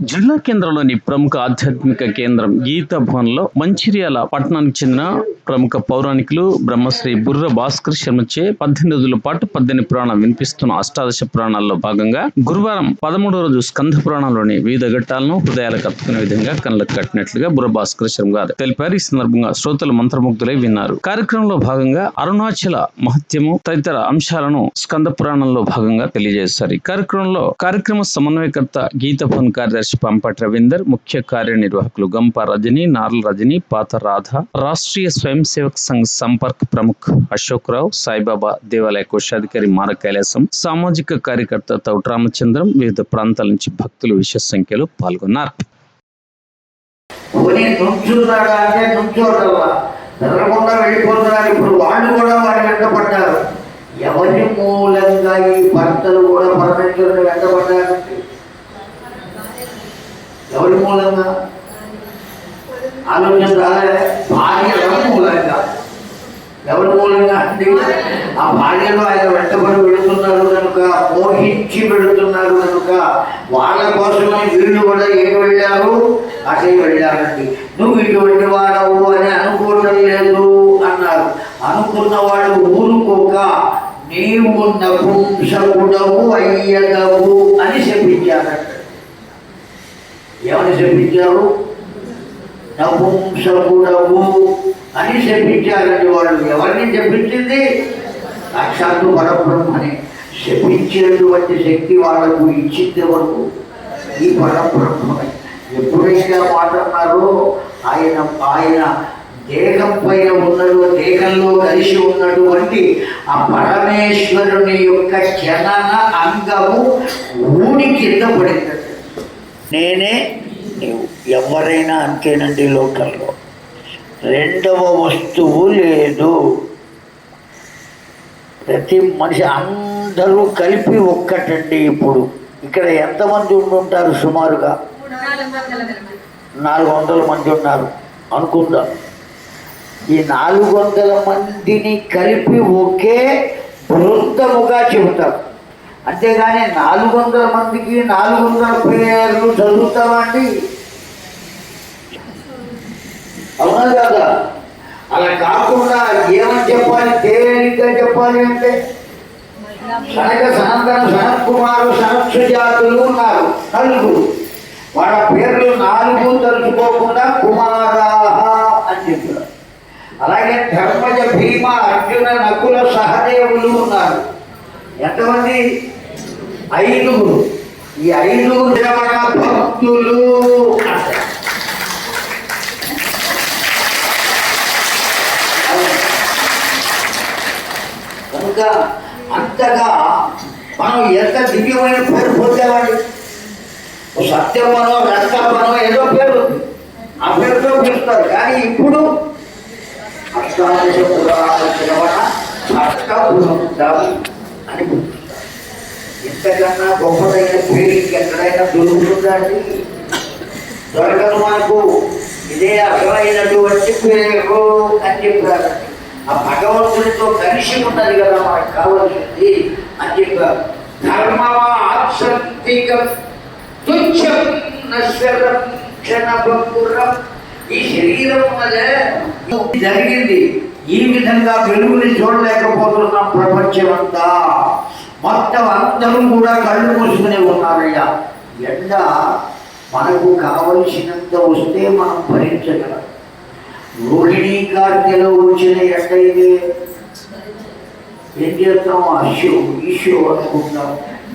జిల్లా కేంద్రంలోని ప్రముఖ ఆధ్యాత్మిక కేంద్రం గీత భవన్లో మంచిర్యాల పట్టణానికి చెందిన ప్రముఖ పౌరాణికులు బ్రహ్మశ్రీ బుర్ర భాస్కర్ శర్మచే పద్దెనిమిది రోజుల పాటు పద్దెనిమిది పురాణం వినిపిస్తున్న అష్టాదశ పురాణాల్లో భాగంగా గురువారం పదమూడో రోజు స్కంధ పురాణంలోని వివిధ ఘట్టాలను హృదయాలకు కత్తుకునే విధంగా కళ్ళకు కట్టినట్లుగా బుర్ర భాస్కర్ శర్మ గారు తెలిపారు. ఈ సందర్భంగా శ్రోతలు మంత్రముగ్ధులై విన్నారు. కార్యక్రమంలో భాగంగా అరుణాచల మహత్యము తదితర అంశాలను స్కంద పురాణంలో భాగంగా తెలియజేశారు. ఈ కార్యక్రమంలో కార్యక్రమ సమన్వయకర్త గీత భవన్ కార్యదర్శి ఎస్ పంపటి రవీందర్ ముఖ్య కార్యనిర్వాహకులు గంప రజని నార్ల రజని పాత రాధ రాష్ట్రీయ స్వయం సేవక్ సంఘ్ సంపర్క్ ప్రముఖ్ అశోక్ రావు సాయిబాబా దేవాలయ కోశాధికారి మార కైలాసం సామాజిక కార్యకర్త తౌట్ రామచంద్రం వివిధ ప్రాంతాల నుంచి భక్తులు విశేష సంఖ్యలో పాల్గొన్నారు. పోనీ నుంచున్నాడా అంటే నుంచోటల్లా నిద్రకుండా వెళ్ళిపోతున్నారు. ఇప్పుడు వాళ్ళు కూడా వాడి వెంట పడ్డారు ఎవరి మూలంగా ఈ భర్తలు కూడా పరమేశ్వరుని వెంట ఎవరి మూలంగా? ఆలోచన రాలే. భార్యల మూలంగా? ఎవరి మూలంగా అంటే ఆ భార్యలు ఆయన వెంటబడి వెళుతున్నారు కనుక మోహించి పెడుతున్నారు కనుక వాళ్ళ కోసమే వీళ్ళు కూడా ఏం వెళ్ళారు? అటే వెళ్ళారండి. నువ్వు ఇటువంటి వాడవు అని అనుకోవటం లేదు అన్నారు. అనుకున్న వాళ్ళు ఊరుకోక నీవు నపుంసకుడవు అయ్యదవు అని చెప్పించారంట. ఎవరు చెప్పించారు? నపుంసకుడవు అని చెప్పించారండి వాళ్ళు. ఎవరిని చెప్పించింది? సాక్షాత్తు పరబ్రహ్మని. శపించేటువంటి శక్తి వాళ్ళకు ఇచ్చింది వరకు ఈ పరబ్రహ్మని ఎప్పుడైతే మాట అన్నారో ఆయన ఆయన దేహం పైన ఉన్నాడు దేహంలో కలిసి ఉన్నటువంటి ఆ పరమేశ్వరుని యొక్క చలన అంగము ఊడి కింద పడింది నేనే ఎవరైనా అంతేనండి లోకంలో. రెండవ వస్తువు లేదు. ప్రతి మనిషి అందరూ కలిపి ఒక్కటండి ఇప్పుడు. ఇక్కడ ఎంతమంది ఉండుంటారు సుమారుగా? నాలుగు వందల మంది ఉన్నారు. అనుకుందాం. ఈ నాలుగు వందల మందిని కలిపి ఒకే బృందముగా చెబుతారు అంతేగాని నాలుగు వందల మందికి నాలుగు వందల పేర్లు చదువుతామండి అవునా కదా? అలా కాకుండా ఏమని చెప్పాలి? తేలిగ్గా చెప్పాలి అంటే సనక సనంతన సనత్ కుమారు సనత్సు జాతులు ఉన్నారు. నలుగురు. వాళ్ళ పేర్లు నాలుగు ఎంతమంది? ఐదుగురు. ఈ ఐదుగురు శ్రవణ భక్తులు. కనుక అంతగా మనం ఎంత దివ్యమైన పేరు పొందేవాడి సత్యమనో రక్తమనో ఏదో పేరు ఆ పేరుతో పిలుస్తారు. కానీ ఇప్పుడు అష్టాదశ పురాణ శ్రవణ ఇంతకన్నా గొప్పదైన ఫీలింగ్ ఎక్కడైనా దొరుకుతుందా అండి? దొరకదు మనకు ఇదే అసలైనటువంటి పేరు అని చెప్పారు. ఆ భగవంతుడితో కలిసి ఉన్నది కదా మనకు కావాల్సింది అని చెప్పారు. ధర్మమా తుచ్చం నశ్వరం క్షణభంగురం ఈ శరీరం ఉన్నదే. జరిగింది. ఈ విధంగా వెలుగుని చూడలేకపోతున్నాం ప్రపంచం అంతా మొత్తం అందరూ కూడా కళ్ళు మూసుకునే ఉన్నారయ్యా ఎండ మనకు కావలసినంత వస్తే మనం భరించగలం. రోహిణీ కార్తెలో వచ్చిన ఎండ ఇది ఏం చేస్తాం? అష్యో ఈషో అనుకుంటాం.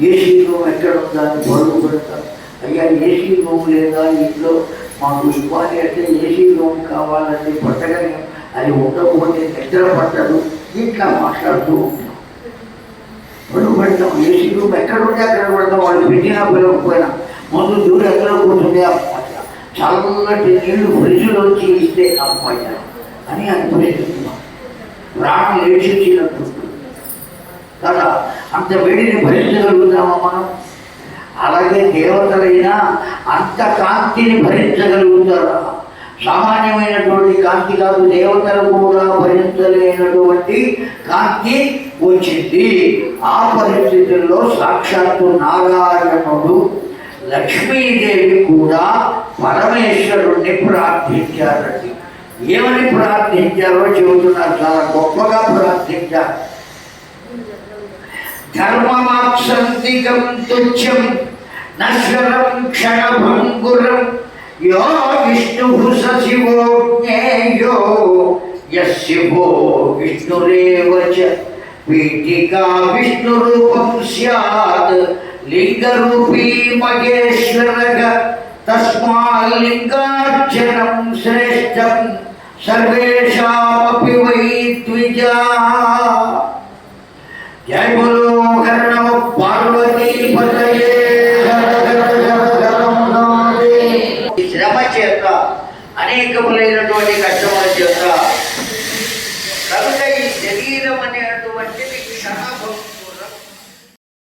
ఏసీ రూమ్ ఎక్కడ ఉందని బరువు పెడతాం. అయ్యా ఏసీ రూమ్ లేదా? ఇంట్లో మాకు ఇవ్వాలి అంటే ఏసీ రూమ్ కావాలంటే పట్టగలిగాం అది ఉండకపోతే నిద్ర పట్టదు. ఇట్లా మాట్లాడుతూ ఉంటాం పెడతాం ఏసీ రూమ్ ఎక్కడ ఉంటే అక్కడ పెడతాం వాళ్ళు పెట్టినా పిలవకపోయినా ముందు దూరం ఎక్కడ కూర్చుంటే అమ్మాయి చల్లటి నీళ్ళు ఫ్రిడ్జ్లోంచి ఇస్తే అమ్మాయి అని అనిపిస్తున్నాం ప్రాణం లేచినప్పుడు కదా అంత వేడిని భరించగలుగుతామా మనం? అలాగే దేవతలైనా అంత కాంతిని భరించగలుగుతారా? సామాన్యమైనటువంటి కాంతి కాదు దేవతలు కూడా భరించలేనటువంటి కాంతి వచ్చింది ఆ పరిస్థితుల్లో సాక్షాత్తు నారాయణుడు లక్ష్మీదేవి కూడా పరమేశ్వరుణ్ణి ప్రార్థించారండి. ఏమని ప్రార్థించారో చెబుతున్నారు చాలా గొప్పగా ప్రార్థించారు. ధర్మమాక్షంతికం తుచ్చం నశ్వరం క్షణభంగురం యో విష్ణు శివో జ్ఞేయో యశివో విష్ణురేవ చ పీఠికా విష్ణురూపం స్యాత్ లింగరూపీ మగేశ్వరగ తస్మాల్లింగార్చనం శ్రేష్టం సర్వేషామపి వై ద్విజా జయ బోలో హర నమ పార్వతీ పతయే హర హర హర హర మహాదేవ్. ఈ శ్రమ చేత అనేకములైనటువంటి కష్టముల చేత